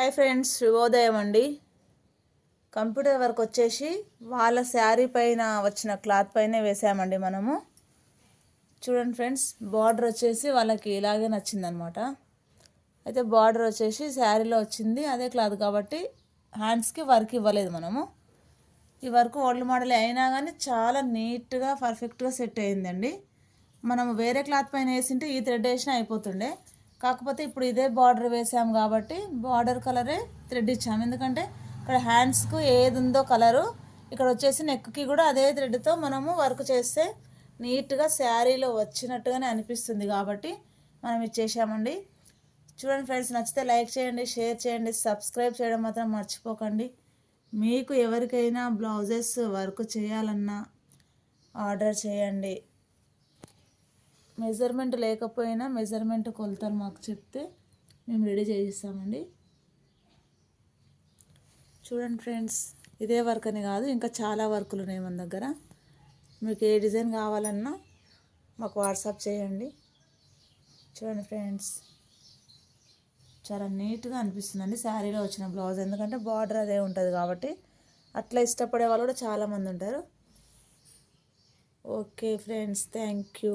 Hi friends శుభోదయం అండి. Computer work వచ్చేసి వాళ్ళ శారీ పైన వచ్చిన క్లాత్ పైనే వేసామండి మనము. చూడండి ఫ్రెండ్స్ బార్డర్ వచ్చేసి వాళ్ళకి ఇలాగే నచ్చిందనమాట. అయితే బార్డర్ వచ్చేసి శారీలో వచ్చింది అదే క్లాత్ కాబట్టి హ్యాండ్స్కి వర్క్ ఇవ్వలేదు మనము. ఈ వర్క్ ఓల్డ్ మోడల్ అయినా కానీ చాలా నీట్గా పర్ఫెక్ట్గా సెట్ అయిందండి. మనం వేరే క్లాత్ పైన వేసింటే ఈ థ్రెడ్ వేసినా అయిపోతుండే. కాకపోతే ఇప్పుడు ఇదే బార్డర్ వేసాం కాబట్టి బార్డర్ కలరే థ్రెడ్ ఇచ్చాము ఎందుకంటే ఇక్కడ హ్యాండ్స్కు ఏది ఉందో కలరు. ఇక్కడ వచ్చేసి నెక్కి కూడా అదే థ్రెడ్తో మనము వర్క్ చేస్తే నీట్గా శారీలో వచ్చినట్టుగానే అనిపిస్తుంది కాబట్టి మనం ఇచ్చేసామండి చూడండి ఫ్రెండ్స్ నచ్చితే లైక్ చేయండి షేర్ చేయండి సబ్స్క్రైబ్ చేయడం మాత్రం మర్చిపోకండి. మీకు ఎవరికైనా బ్లౌజెస్ వర్క్ చేయాలన్నా ఆర్డర్ చేయండి. మెజర్మెంట్ లేకపోయినా మెజర్మెంట్ కొలతలు మాకు చెప్తే మేము రెడీ చేయిస్తామండి. చూడండి ఫ్రెండ్స్ ఇదే వర్క్ అని కాదు ఇంకా చాలా వర్కులు ఉన్నాయి మన దగ్గర. మీకు ఏ డిజైన్ కావాలన్నా మాకు వాట్సాప్ చేయండి. చూడండి ఫ్రెండ్స్ చాలా నీట్గా అనిపిస్తుందండి శారీలో వచ్చిన బ్లౌజ్ ఎందుకంటే బార్డర్ అదే ఉంటుంది కాబట్టి అట్లా ఇష్టపడే వాళ్ళు కూడా చాలామంది ఉంటారు. Okay friends thank you